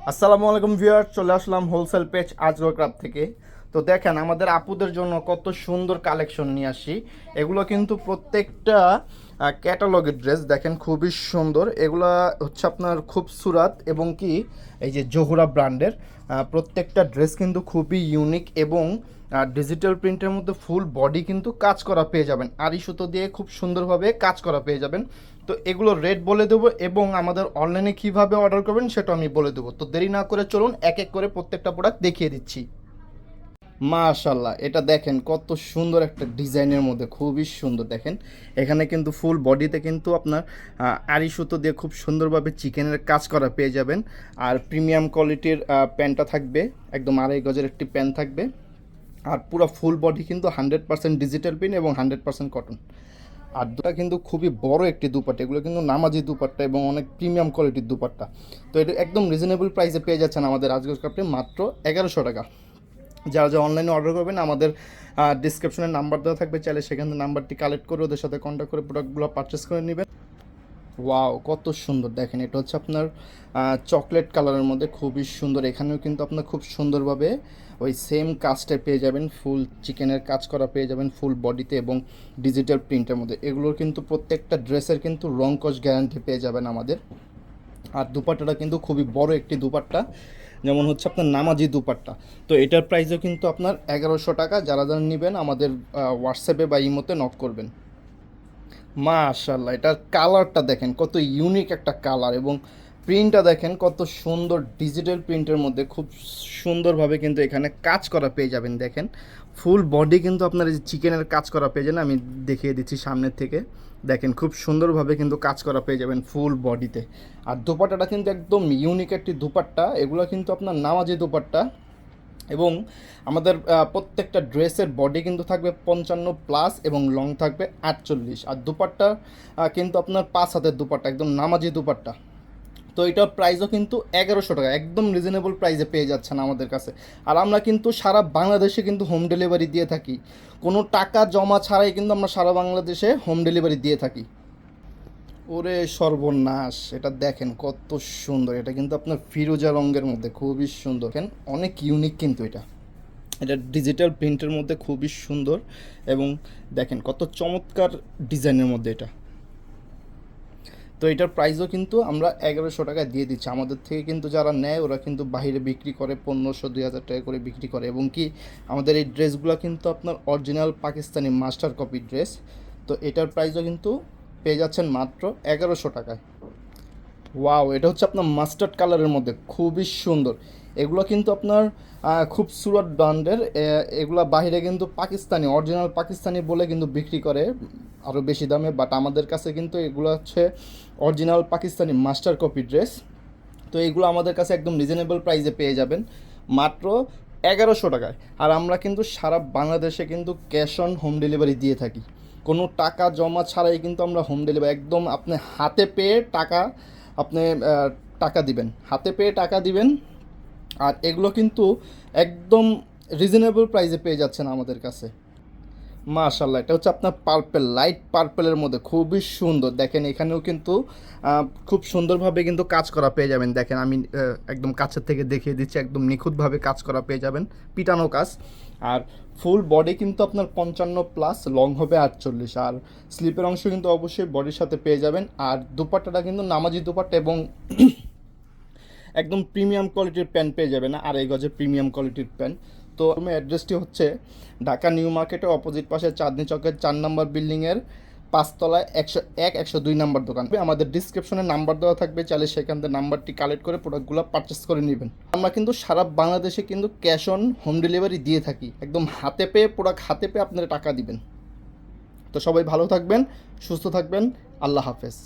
আসসালামু আলাইকুম ভিউয়ার চলে আসলাম হোলসেল পেজ আজরো ক্রাফট থেকে। তো দেখেন, আমাদের আপুদের জন্য কত সুন্দর কালেকশন নিয়ে আসি। এগুলো কিন্তু প্রত্যেকটা ক্যাটালগের ড্রেস দেখেন, খুবই সুন্দর। এগুলা হচ্ছে আপনার খুব সুরাত এবং কি, এই যে জোহরা ব্র্যান্ডের প্রত্যেকটা ড্রেস কিন্তু খুবই ইউনিক এবং ডিজিটাল প্রিন্টের মধ্যে ফুল বডি কিন্তু কাজ করা পেয়ে যাবেন। আড়ি সুতো দিয়ে খুব সুন্দরভাবে কাজ করা পেয়ে যাবেন। তো এগুলো রেট বলে দেবো এবং আমাদের অনলাইনে কীভাবে অর্ডার করবেন সেটা আমি বলে দেবো। তো দেরি না করে চলুন, এক এক করে প্রত্যেকটা প্রোডাক্ট দেখিয়ে দিচ্ছি। মাশাল্লাহ এটা দেখেন কত সুন্দর একটা ডিজাইনের মধ্যে, খুবই সুন্দর দেখেন। এখানে কিন্তু ফুল বডিতে কিন্তু আপনার আড়ি সুতো দিয়ে খুব সুন্দরভাবে চিকেনের কাজ করা পেয়ে যাবেন। আর প্রিমিয়াম কোয়ালিটির প্যান্টটা থাকবে, একদম আড়াই গজের একটি প্যান্ট থাকবে। আর পুরো ফুল বডি কিন্তু হান্ড্রেড পার্সেন্ট ডিজিটাল প্রিন্ট এবং হান্ড্রেড পার্সেন্ট কটন আর দুটা কিন্তু খুবই বড় একটি দুপাট্টা, এগুলো কিন্তু নামাজি দুপাট্টা এবং অনেক প্রিমিয়াম কোয়ালিটির দুপাট্টা। তো এটা একদম রিজনেবল প্রাইসে পেয়ে যাচ্ছেন আমাদের আজকের কাপড়ে মাত্র এগারোশো টাকা। যারা যারা অনলাইনে অর্ডার করবেন, আমাদের ডিসক্রিপশনে নাম্বার দেওয়া থাকবে, চাইলে সেখান থেকে নাম্বারটি কালেক্ট করে ওদের সাথে কন্ট্যাক্ট করে প্রোডাক্টগুলো পারচেস করে নেবেন। ওয়াও কত সুন্দর। দেখেন, এটা হচ্ছে আপনার চকলেট কালারের মধ্যে খুবই সুন্দর। এখানেও কিন্তু আপনার খুব সুন্দরভাবে ওই সেম কাজটা পেয়ে যাবেন। ফুল চিকেনের কাজ করা পেয়ে যাবেন ফুল বডিতে এবং ডিজিটাল প্রিন্টের মধ্যে। এগুলোর কিন্তু প্রত্যেকটা ড্রেসের কিন্তু রং কস গ্যারান্টি পেয়ে যাবেন আমাদের। আর দুপাট্টাটা কিন্তু খুবই বড় একটি দুপাট্টা। যেমন হচ্ছে আপনার নামাজি দুপাট্টা। তো এটার প্রাইসও কিন্তু আপনার এগারোশো টাকা। যারা যারা নেবেন, আমাদের হোয়াটসঅ্যাপে বা ইমোতে নক করবেন। মাশাল্লাহ এটার কালারটা দেখেন, কত ইউনিক একটা কালার এবং প্রিন্টটা দেখেন, কত সুন্দর ডিজিটাল প্রিন্টের মধ্যে খুব সুন্দরভাবে কিন্তু এখানে কাজ করা পেয়ে যাবেন, দেখেন। ফুল বডি কিন্তু আপনার এই চিকেনের কাজ করা পেয়ে যাবেন, আমি দেখিয়ে দিচ্ছি সামনের থেকে। দেখেন, খুব সুন্দরভাবে কিন্তু কাজ করা পেয়ে যাবেন ফুল বডিতে আর দুপাট্টাটা কিন্তু একদম ইউনিক একটি দুপাট্টা, এগুলো কিন্তু আপনার নামাজি দুপাট্টা। এবং আমাদের প্রত্যেকটা ড্রেসের বডি কিন্তু থাকবে পঞ্চান্ন প্লাস এবং লং থাকবে আটচল্লিশ। আর দুপাট্টা কিন্তু আপনার পাঁচ হাতের দুপাট্টা, একদম নামাজি দুপাট্টা। তো এটার প্রাইসও কিন্তু এগারোশো টাকা, একদম রিজনেবল প্রাইসে পেয়ে যাচ্ছেন আমাদের কাছে। আর আমরা কিন্তু সারা বাংলাদেশে কিন্তু হোম ডেলিভারি দিয়ে থাকি। কোনো টাকা জমা ছাড়াই কিন্তু আমরা সারা বাংলাদেশে হোম ডেলিভারি দিয়ে থাকি। ওরে সর্বনাশ, এটা দেখেন কত সুন্দর। এটা কিন্তু আপনার ফিরোজা রঙের মধ্যে, খুবই সুন্দর। দেখেন, অনেক ইউনিক কিন্তু এটা। এটা ডিজিটাল প্রিন্টের মধ্যে খুবই সুন্দর এবং দেখেন কত চমৎকার ডিজাইনের মধ্যে এটা। তো এটার প্রাইসও কিন্তু আমরা এগারোশো টাকা দিয়ে দিচ্ছি। আমাদের থেকে কিন্তু যারা নেয়, ওরা কিন্তু বাইরে বিক্রি করে, পনেরোশো, দুই হাজার টাকা করে বিক্রি করে। এবং কি, আমাদের এই ড্রেসগুলো কিন্তু আপনার original Pakistani master copy dress তো এটার প্রাইসও কিন্তু পেয়ে যাচ্ছেন মাত্র এগারোশো টাকায়। ওয়াও এটা হচ্ছে আপনার মাস্টার্ড কালারের মধ্যে। খুবই সুন্দর। এগুলো কিন্তু আপনার খুব সুরত ব্র্যান্ডের। এগুলো বাইরে কিন্তু পাকিস্তানি, অরিজিনাল পাকিস্তানি বলে কিন্তু বিক্রি করে আরও বেশি দামে বাট আমাদের কাছে কিন্তু এগুলো হচ্ছে original Pakistani master copy dress. তো এগুলো আমাদের কাছে একদম রিজনেবল প্রাইসে পেয়ে যাবেন, মাত্র এগারোশো টাকায়। আর আমরা কিন্তু সারা বাংলাদেশে কিন্তু ক্যাশ অন হোম ডেলিভারি দিয়ে থাকি। কোনো টাকা জমা ছাড়াই কিন্তু আমরা হোম ডেলিভারি একদম আপনি হাতে পেয়ে টাকা আপনি টাকা দিবেন। হাতে পেয়ে টাকা দিবেন আর এগুলো কিন্তু একদম রিজনেবল প্রাইসে পেয়ে যাচ্ছেন আমাদের কাছে। মাশাল্লাহ এটা হচ্ছে আপনার পার্পেল লাইট পার্পেলের মধ্যে, খুবই সুন্দর। দেখেন এখানেও কিন্তু খুব সুন্দরভাবে কিন্তু কাজ করা পেয়ে যাবেন। দেখেন আমি একদম কাছের থেকে দেখিয়ে দিচ্ছি, একদম নিখুঁতভাবে কাজ করা পেয়ে যাবেন, পিটানো কাজ। আর ফুল বডি কিন্তু আপনার পঞ্চান্ন প্লাস লং হবে আটচল্লিশ। আর স্লিপের অংশ কিন্তু অবশ্যই বডির সাথে পেয়ে যাবেন। আর দুপাট্টাটা কিন্তু নামাজি দুপাট্টা এবং একদম প্রিমিয়াম কোয়ালিটির প্যান্ট পেয়ে যাবেন আর এই গজে প্রিমিয়াম কোয়ালিটির প্যান্ট তো আমার অ্যাড্রেসটি হচ্ছে ঢাকা নিউ মার্কেটের অপোজিট পাশে চাঁদনি চকের চার নম্বর বিল্ডিংয়ের পাঁচতলায় একশো এক, একশো দুই নাম্বার দোকান। আমাদের ডিসক্রিপশনে নাম্বার দেওয়া থাকবে, চাইলে সেখান থেকে নাম্বারটি কালেক্ট করে প্রোডাক্টগুলো পারচেস করে নেবেন। আমরা কিন্তু সারা বাংলাদেশে কিন্তু ক্যাশ অন হোম ডেলিভারি দিয়ে থাকি। একদম হাতে পেয়ে প্রোডাক্ট হাতে পেয়ে আপনারা টাকা দিবেন। তো সবাই ভালো থাকবেন, সুস্থ থাকবেন, আল্লাহ হাফেজ।